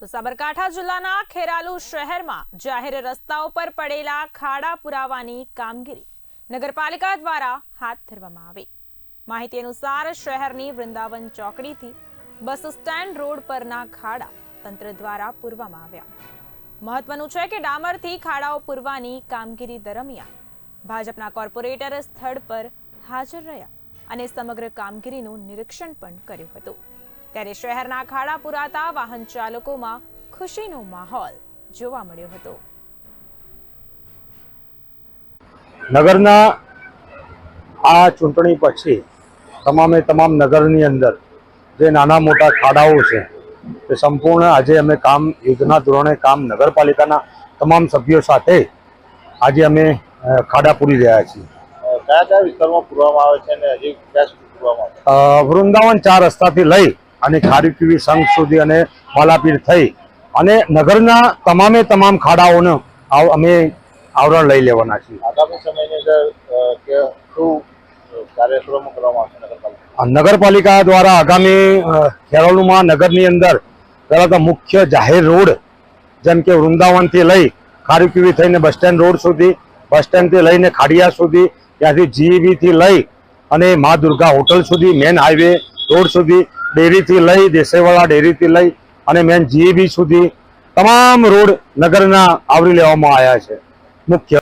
તો સાબરકાંઠા જિલ્લાના ખેરાલુ શહેરમાં જાહેર રસ્તાઓ પર પડેલા ખાડા પુરાવાની કામગીરી નગરપાલિકા દ્વારા હાથ ધરવામાં આવી. માહિતી અનુસાર શહેરની વૃંદાવન ચોકડીથી બસ સ્ટેન્ડ રોડ પરના ખાડા તંત્ર દ્વારા પૂરવામાં આવ્યા. મહત્વનું છે કે ડામરથી ખાડાઓ પૂરવાની કામગીરી દરમિયાન ભાજપના કોર્પોરેટર સ્થળ પર હાજર રહ્યા અને સમગ્ર કામગીરીનું નિરીક્ષણ પણ કર્યું હતું. ત્યારે શહેરના ખાડા પુરાતા વાહન ચાલકોમાં ખુશીનો માહોલ જોવા મળ્યો હતો. નગરના આ ચૂંટણી પછી તમામે તમામ નગરની અંદર જે નાના મોટા ખાડાઓ છે તે સંપૂર્ણ આજે અમે કામ યુદ્ધના ધોરણે કામ નગરપાલિકાના તમામ સભ્યો સાથે આજે અમે ખાડા પૂરી રહ્યા છીએ. કયા કયા વિસ્તારમાં પૂરવામાં આવે છે અને હજી પૂરવામાં આવે વૃંદાવન ચાર રસ્તાથી લઈ અને ખારીપીવી સંઘ સુધી અને બાલાપીર થઈ. અને નગરના તમામે તમામ ખાડાઓનો અમે આવરણ લઈ લેવાના છીએ. આગામી સમયની અંદર શું કાર્યક્રમો કરવામાં આવશે નગરપાલિકા દ્વારા આગામી ખેરાલુમાં નગરની અંદર પહેલાં તો મુખ્ય જાહેર રોડ જેમ કે વૃંદાવનથી લઈ ખારીપીવી થઈને બસ સ્ટેન્ડ રોડ સુધી બસ સ્ટેન્ડથી લઈને ખાડિયા સુધી ત્યાંથી જીઈબીથી લઈ અને મા દુર્ગા હોટલ સુધી મેન હાઈવે રોડ સુધી ડેરીથી લઈ દેસેવાળા ડેરીથી લઈ અને મેન GEB સુધી તમામ રોડ નગરના આવરી લેવામાં આવ્યા છે. મુખ્ય